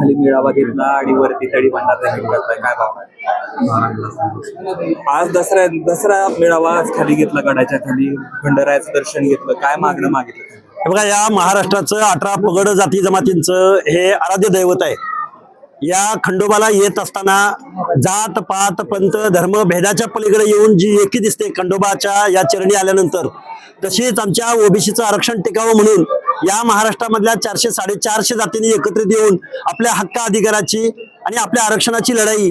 खाली मेळावा घेतला आणि वरती तळी भंडारा करताय. काय भावना आज दसरा दसरा मेळावा आज खाली घेतला गडाच्या खाली भंडाऱ्याचं दर्शन घेतलं. काय मागणं मागितलं हे बघा या महाराष्ट्राचं अठरा पगड जाती जमातींचं हे आराध्य दैवत आहे. या खंडोबाला येत असताना जात पात पंत धर्म भेदाच्या पलीकडे येऊन जी एकी दिसते खंडोबाच्या या चरणी आल्यानंतर तशीच आमच्या ओबीसीचं आरक्षण टिकावं म्हणून या महाराष्ट्रामधल्या चारशे साडेचारशे जातींनी एकत्रित येऊन आपल्या हक्क अधिकाराची आणि आपल्या आरक्षणाची लढाई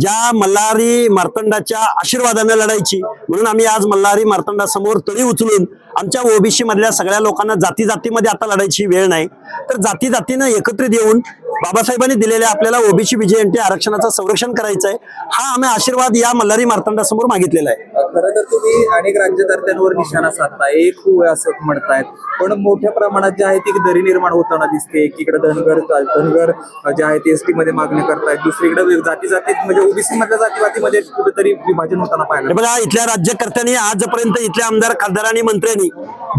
ज्या मल्हारी मार्तंडाच्या आशीर्वादाने लढायची. म्हणून आम्ही आज मल्हारी मार्तंडासमोर तळी उचलून आमच्या ओबीसी मधल्या सगळ्या लोकांना जाती जातीमध्ये आता लढायची वेळ नाही. तर जाती जातीनं एकत्रित येऊन बाबासाहेबांनी दिलेल्या आपल्याला ओबीसी बीजेएनटी आरक्षणाचं संरक्षण करायचं आहे हा आम्ही आशीर्वाद या मल्हारी मार्तंडासमोर मागितलेला आहे. खरं तर तुम्ही अनेक राज्यकर्त्यांवर निशाणा साधताय एक होय असं म्हणतायत. पण मोठ्या प्रमाणात जे आहे ती दरी निर्माण होताना दिसते. एकीकडे धनगर धनगर जे आहे ते एसटी मध्ये मागणी करतायत. दुसरीकडे जाती जातीत म्हणजे ओबीसी मधल्या जातीवादीमध्ये कुठेतरी विभाजन होताना पाहिलं बघा इथल्या राज्यकर्त्यांनी आजपर्यंत इथल्या आमदार खासदारांनी मंत्र्यांनी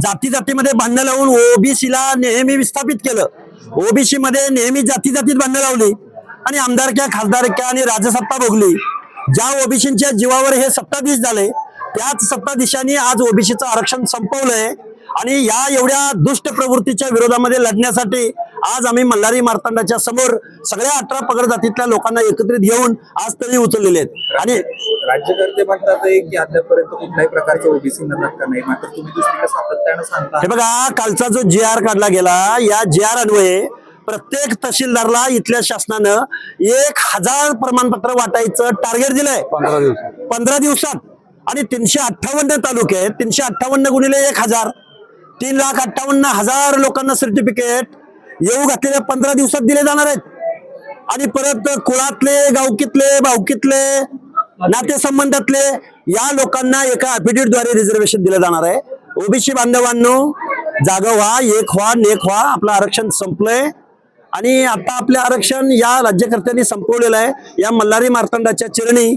जाती जातीमध्ये भांडणं लावून ओबीसीला नेहमी विस्थापित केलं. ओबीसी मध्ये नेहमी जाती जातीत भांडणं लावली आणि आमदारक्या खासदारक्या आणि राजसत्ता भोगली. ज्या ओबीसींच्या जीवावर हे सत्ताधीश झाले त्याच सत्ताधीशांनी आज ओबीसीचं आरक्षण संपवलंय. आणि या एवढ्या दुष्ट प्रवृत्तीच्या विरोधामध्ये लढण्यासाठी आज आम्ही मल्हारी मार्तंडाच्या समोर सगळ्या अठरा पगड जातीतल्या लोकांना एकत्रित घेऊन आज तरी उचललेले आहेत. आणि राज्यकर्ते म्हणतात की आतापर्यंत कुठल्याही प्रकारचं ओबीसी नाही. मात्र तुम्ही दुसरीकडे सातत्यानं सांगता. हे बघा कालचा जो जी आर काढला गेला या जी आर अन्वये प्रत्येक तहसीलदारला इथल्या शासनानं एक हजार प्रमाणपत्र वाटायचं टार्गेट दिलंय. पंधरा दिवसात. आणि तीनशे अठ्ठावन्न तालुके आहेत. तीनशे अठ्ठावन्न गुणिले एक हजार. तीन लाख अठ्ठावन्न हजार लोकांना सर्टिफिकेट येऊ घातलेल्या पंधरा दिवसात दिले जाणार आहेत. आणि परत कुळातले गावकीतले भावकीतले नातेसंबंधातले या लोकांना एका द्वारे रिझर्वेशन दिलं जाणार आहे. ओबीसी बांधवांनो जागा व्हा एक व्हा नेक व्हा आपलं आरक्षण संपलंय. आणि आता आपले आरक्षण या राज्यकर्त्यांनी संपवलेलं आहे. या मल्हारी मार्तंडाच्या चिरणी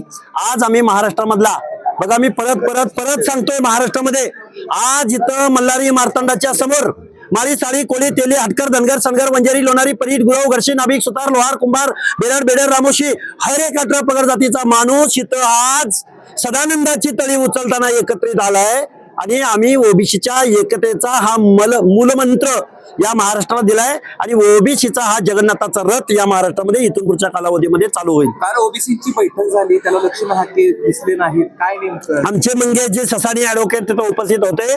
आज आम्ही महाराष्ट्रामधला. बघा मी परत परत परत सांगतोय महाराष्ट्रामध्ये. आज इथं मल्हारी मार्तंडाच्या समोर मारी साळी कोळी तेली हटकर धनगर सनगर वंजारी लोणारी परीट गुरव घर्षी नाभिक सुतार लोहार कुंभार बेडर बेडर रामोशी हर एक अठरा पगार जातीचा माणूस इथं आज सदानंदाची तळी उचलताना एकत्रित आलाय. आणि आम्ही ओबीसीच्या एकतेचा हा मल मूलमंत्र या महाराष्ट्राला दिलाय. आणि ओबीसीचा हा जगन्नाथाचा रथ या महाराष्ट्रामध्ये इथून पुढच्या कालावधीमध्ये चालू होईल. काल ओबीसीची बैठक झाली त्याला लक्ष्मण हाके दिसले नाहीत. काय नेमकं? आमचे मंगेश जे ससानी ऍडव्होकेट तिथं उपस्थित होते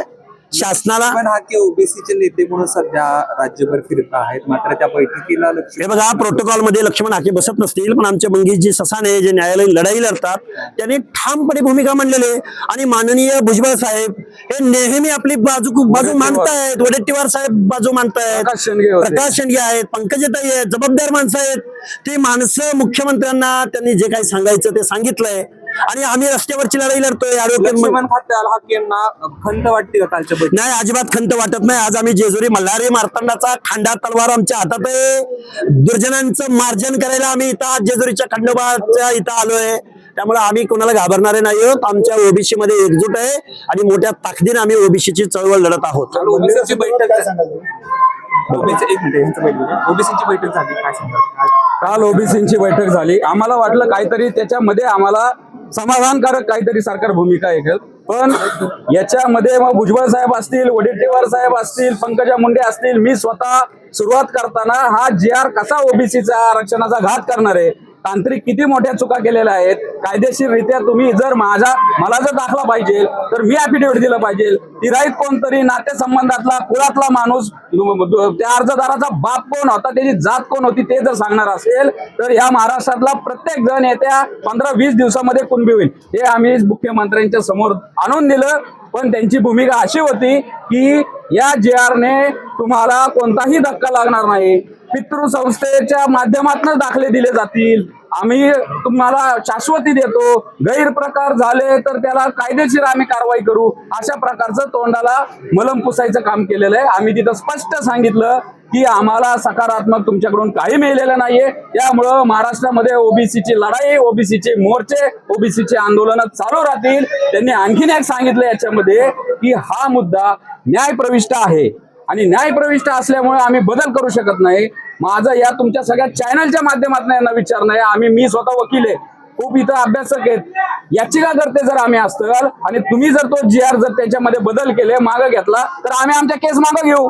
शासनाला पण हाके ओबीसीचे नेते म्हणून सध्या राज्यभर फिरत आहेत. मात्र त्या बैठकीला हे बघा प्रोटोकॉलमध्ये लक्ष्मण हाके बसत नसतील पण आमचे मंगेशजी ससाने जे न्यायालयीन लढाई लढतात त्यांनी ठामपणे भूमिका मांडलेली आहे. आणि माननीय भुजबळ साहेब हे नेहमी आपली बाजू बाजू मांडतायत. वडेट्टीवार साहेब बाजू मांडतायत. प्रकाश शेंडगे आहेत पंकजताई आहेत जबाबदार माणसं आहेत. ती माणसं मुख्यमंत्र्यांना त्यांनी जे काही सांगायचं ते सांगितलंय. आणि आम्ही रस्त्यावरची लढाई लढतोय लक्ष्मण खंत वाटते का कालच्या नाही अजिबात खंत वाटत नाही. आज आम्ही जेजुरी मल्हारी मार्तंडाचा खांडा तलवार आमच्या हातात आहे दुर्जनांचं मार्जन करायला आम्ही इथं आज जेजुरीच्या खंडोबाच्या इथं आलोय. त्यामुळे आम्ही कोणाला घाबरणारे नाही आहोत. आमच्या ओबीसी मध्ये एकजूट आहे आणि मोठ्या ताकदीने आम्ही ओबीसीची चळवळ लढत आहोत. काल ओबीसीची बैठक ओबीसीची बैठक झाली काल ओबीसीची बैठक झाली. आम्हाला वाटलं काहीतरी त्याच्यामध्ये आम्हाला समाधानकारक काहीतरी सरकार भूमिका ऐकेल पण याच्यामध्ये मग भुजबळ साहेब असतील वडेट्टीवार साहेब असतील पंकजा मुंडे असतील मी स्वतः सुरुवात करताना हा जी आर कसा ओबीसीचा आरक्षणाचा घात करणार आहे तांत्रिक किती मोठ्या चुका केलेल्या आहेत कायदेशीररित्या तुम्ही जर माझा मला जर दाखला पाहिजे तर मी अफिडेव्हिट दिलं पाहिजे. तिराईत कोणतरी नातेसंबंधातला कुळातला माणूस त्या अर्जदाराचा बाप कोण होता त्याची जात कोण होती ते जर सांगणार असेल तर या महाराष्ट्रातला प्रत्येक जण येत्या पंधरा वीस दिवसामध्ये कुणबी होईल. हे आम्ही मुख्यमंत्र्यांच्या समोर आणून दिलं पण त्यांची भूमिका अशी होती की या जे आरने तुम्हाला कोणताही धक्का लागणार नाही. पितृसंस्थेच्या माध्यमातून दाखले दिले जातील. आम्ही तुम्हाला शाश्वती देतो. गैरप्रकार झाले तर त्याला कायदेशीर आम्ही कारवाई करू. अशा प्रकारचं तोंडाला मलम पुसायचं काम केलेलं आहे. आम्ही तिथं स्पष्ट सांगितलं की आम्हाला सकारात्मक तुमच्याकडून काही मिळलेलं नाहीये. त्यामुळं महाराष्ट्रामध्ये ओबीसीची लढाई ओबीसीचे मोर्चे ओबीसीचे आंदोलन चालू राहतील. त्यांनी आणखीन एक सांगितलं याच्यामध्ये की हा मुद्दा न्याय प्रविष्ट आहे. आणि न्यायप्रविष्ट असल्यामुळे आम्ही बदल करू शकत नाही. माझं या तुमच्या सगळ्या चॅनलच्या माध्यमातून यांना विचारणं आहे आम्ही मी स्वतः वकील आहे. खूप इथं अभ्यासक आहेत. याचिका करते जर आम्ही असतं आणि तुम्ही जर तो जी आर जर त्याच्यामध्ये बदल केले मागं घेतला तर आम्ही आमच्या केस मागं घेऊ.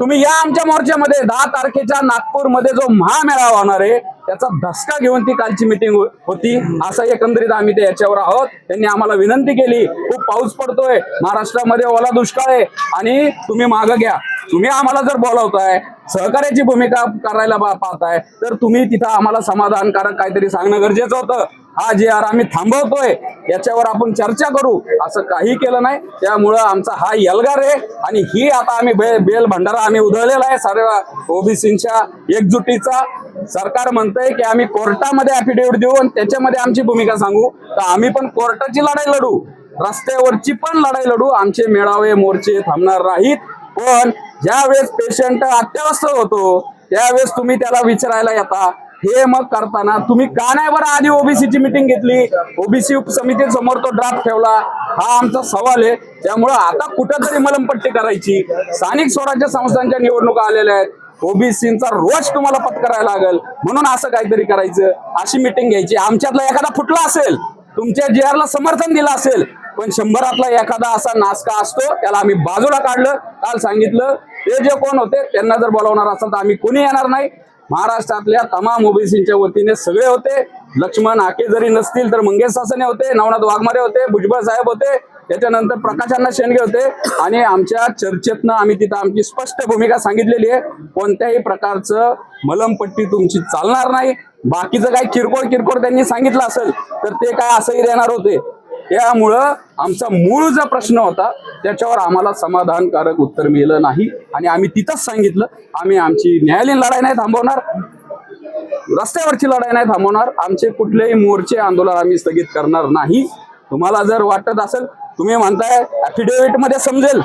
तुम्ही या आमच्या मोर्चामध्ये दहा तारखेच्या नागपूरमध्ये जो महामेळावा होणार आहे त्याचा धसका घेऊन ती कालची मिटिंग हो- होती. असं एकंदरीत आम्ही ते याच्यावर आहोत. त्यांनी आम्हाला विनंती केली खूप पाऊस पडतोय महाराष्ट्रामध्ये ओला दुष्काळ आहे आणि तुम्ही मागं घ्या. तुम्ही आम्हाला जर बोलावताय सहकार्याची भूमिका करायला पाहताय तर तुम्ही तिथं आम्हाला समाधानकारक काहीतरी सांगणं गरजेचं होतं. हा जे आर आम्ही थांबवतोय याच्यावर आपण चर्चा करू. असं काही केलं नाही. त्यामुळं आमचा हा यलगार आहे. आणि ही आता आम्ही बे बेल भंडारा आम्ही उधळलेला आहे. सर्व ओबीसीच्या एकजुटीचा. सरकार म्हणतंय की आम्ही कोर्टामध्ये अफिडेव्हिट देऊ आणि त्याच्यामध्ये आमची भूमिका सांगू. तर आम्ही पण कोर्टाची लढाई लढू. रस्त्यावरची पण लढाई लढू. आमचे मेळावे मोर्चे थांबणार नाहीत. पण ज्यावेळेस पेशंट अत्यवस्थ होतो त्यावेळेस तुम्ही त्याला विचारायला येता. हे मग करताना तुम्ही का नाही बरं आधी ओबीसीची मिटिंग घेतली? ओबीसी उपसमिती समोर तो ड्राफ्ट ठेवला. हा आमचा सवाल आहे. त्यामुळं आता कुठंतरी मलमपट्टी करायची. स्थानिक स्वराज्य संस्थांच्या निवडणुका आलेल्या आहेत. ओबीसीचा रोज तुम्हाला पत्करायला लागेल. म्हणून असं काहीतरी करायचं. अशी मिटिंग घ्यायची. आमच्यातला एखादा फुटला असेल तुमच्या जीआरला समर्थन दिलं असेल पण शंभरातला एखादा असा नासका असतो त्याला आम्ही बाजूला काढलं. काल सांगितलं ते जे कोण होते त्यांना जर बोलावणार असेल तर आम्ही कोणी येणार नाही. महाराष्ट्रातल्या तमाम ओबीसीच्या वतीने सगळे होते. लक्ष्मण आके जरी नसतील तर मंगेश सासने होते नवनाथ वाघमारे होते भुजबळ साहेब होते त्याच्यानंतर प्रकाशांना शेंडगे होते. आणि आमच्या चर्चेतनं आम्ही तिथं आमची स्पष्ट भूमिका सांगितलेली आहे. कोणत्याही प्रकारचं मलमपट्टी तुमची चालणार नाही. बाकीचं काही किरकोळ किरकोळ त्यांनी सांगितलं असेल तर ते काय असंही देणार होते. त्यामुळं आमचा मूळ जो प्रश्न होता त्याच्यावर आम्हाला समाधानकारक उत्तर मिळलं नाही. आणि आम्ही तिथंच सांगितलं आम्ही आमची न्यायालयीन लढाई नाही थांबवणार रस्त्यावरची लढाई नाही थांबवणार आमचे कुठलेही मोर्चे आंदोलन आम्ही स्थगित करणार नाही. तुम्हाला जर वाटत असेल तुम्ही म्हणताय अफिडेव्हिटमध्ये समजेल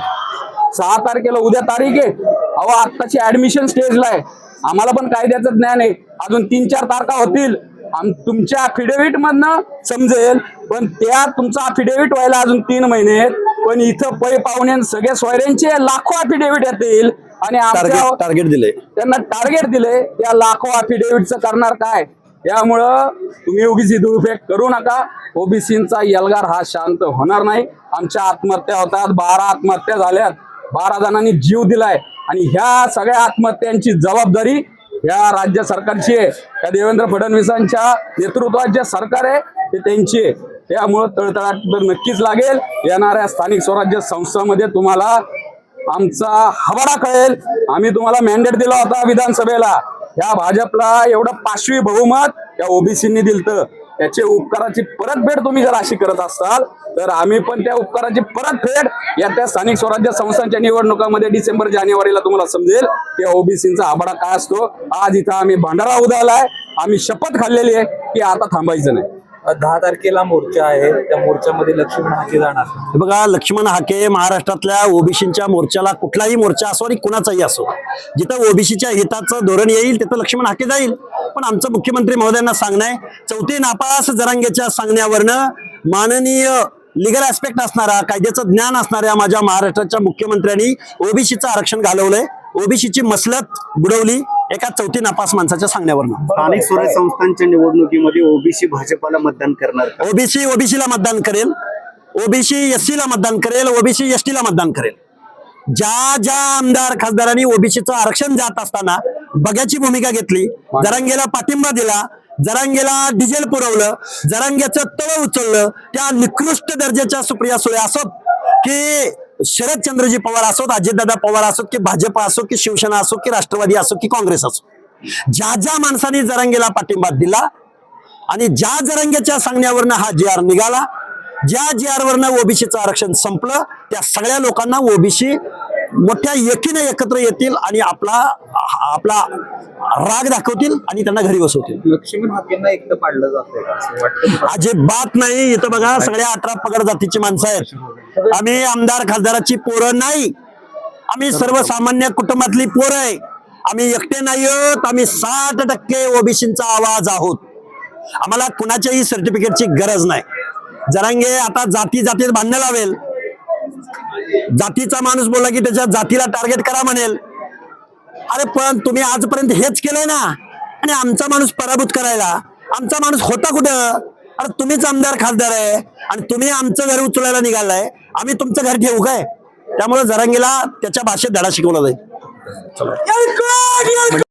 सहा तारखेला उद्या तारीख आहे. अहो आत्ताची ऍडमिशन स्टेजला आहे. आम्हाला पण कायद्याचं ज्ञान आहे. अजून तीन चार तारखा होतील. तुमच्या अफिडेव्हिट मधनं समजेल पण त्या तुमचा अफिडेव्हिट व्हायला अजून तीन महिने पण इथं पै पाहुणे सगळे सोयऱ्यांचे लाखो अफिडेव्हिट येतील. आणि टार्गेट दिले. त्यांना टार्गेट दिले. त्या लाखो अफिडेव्हिटचं करणार काय? त्यामुळं तुम्ही उगीच दुरुपयोग करू नका. ओबीसीचा यलगार हा शांत होणार नाही. आमच्या आत्महत्या होतात. बारा आत्महत्या झाल्यात. बारा जणांनी जीव दिलाय. आणि ह्या सगळ्या आत्महत्यांची जबाबदारी या राज्य सरकारची आहे. या देवेंद्र फडणवीसांच्या नेतृत्वात जे सरकार आहे ते त्यांची आहे. त्यामुळं तळतळाट तर नक्कीच लागेल. येणाऱ्या स्थानिक स्वराज्य संस्थामध्ये तुम्हाला आमचा हवाडा कळेल. आम्ही तुम्हाला मॅन्डेट दिला होता विधानसभेला. ह्या भाजपला एवढं पाचवी बहुमत या ओबीसींनी दिलतं. त्याचे उपकाराची परतफेड तुम्ही जर अशी करत असाल तर आम्ही पण त्या उपकाराची परतफेड या त्या स्थानिक स्वराज्य संस्थांच्या निवडणुकामध्ये डिसेंबर जानेवारीला तुम्हाला समजेल. त्या ओबीसीचा आबाडा काय असतो? आज इथं आम्ही भांडारा उदालाय आम्ही शपथ खाल्लेली आहे की आता थांबायचं नाही. दहा तारखेला मोर्चा आहे. त्या मोर्चामध्ये लक्ष्मण हाके जाणार. बघा लक्ष्मण हाके महाराष्ट्रातल्या ओबीसीच्या मोर्चाला कुठलाही मोर्चा असो आणि कुणाचाही असो जिथं ओबीसीच्या हिताचं धोरण येईल तिथं लक्ष्मण हाके जाईल. पण आमचं मुख्यमंत्री महोदयांना सांगणं आहे चौथी नापास जरांगेच्या सांगण्यावरनं माननीय लिगल ऍस्पेक्ट असणारा कायद्याचं ज्ञान असणाऱ्या माझ्या महाराष्ट्राच्या मुख्यमंत्र्यांनी ओबीसीचं आरक्षण घालवलंय. ओबीसीची मसलत बुडवली. एका चौथी नापास माणसाच्या सांगण्यावरनं. स्थानिक स्वराज्य संस्थांच्या निवडणुकीमध्ये ओबीसी भाजपाला मतदान करणार का? ओबीसी ओबीसीला मतदान करेल. ओबीसी एससी ला मतदान करेल. ओबीसी एसटी ला मतदान करेल. ज्या ज्या आमदार खासदारांनी ओबीसीचं आरक्षण जात असताना बघ्याची भूमिका घेतली जरांगेला पाठिंबा दिला जरांगेला डिझेल पुरवलं जरांगेचं तळ उचललं त्या निकृष्ट दर्जाच्या सुप्रिया सुळे असोत की शरदचंद्रजी पवार असोत अजितदादा पवार असोत की भाजप असो की शिवसेना असो की राष्ट्रवादी असो की काँग्रेस असो. ज्या ज्या माणसांनी जरांगेला पाठिंबा दिला आणि ज्या जरंग्याच्या सांगण्यावरनं हा जी आर निघाला ज्या जी आर वरनं ओबीसीचं आरक्षण संपलं त्या सगळ्या लोकांना ओबीसी मोठ्या एकीने एकत्र येतील आणि आपला आपला राग दाखवतील आणि त्यांना घरी बसवतील. लक्ष्मण हाकेंना एकटं पाडलं अजिबात नाही. इथं बघा सगळ्या अठरा पगड जातीची माणसं आहेत. आम्ही आमदार खासदाराची पोरं नाही. आम्ही सर्वसामान्य कुटुंबातली पोरं आहे. आम्ही एकटे नाही आहोत. आम्ही साठ टक्के ओबीसींचा आवाज आहोत. आम्हाला कुणाच्याही सर्टिफिकेटची गरज नाही. जरांगे आता जाती जातीत भांडणं लावेल. जातीचा माणूस बोलला की त्याच्या जातीला टार्गेट करा म्हणेल. अरे पण तुम्ही आजपर्यंत हेच केलंय ना. आणि आमचा माणूस पराभूत करायला. आमचा माणूस होता कुठं? अरे तुम्हीच आमदार खासदार आहे. आणि तुम्ही आमचं घर उचलायला निघालाय. आम्ही तुमचं घर ठेवू काय? त्यामुळे जरांगीला त्याच्या भाषेत धडा शिकवला जाईल.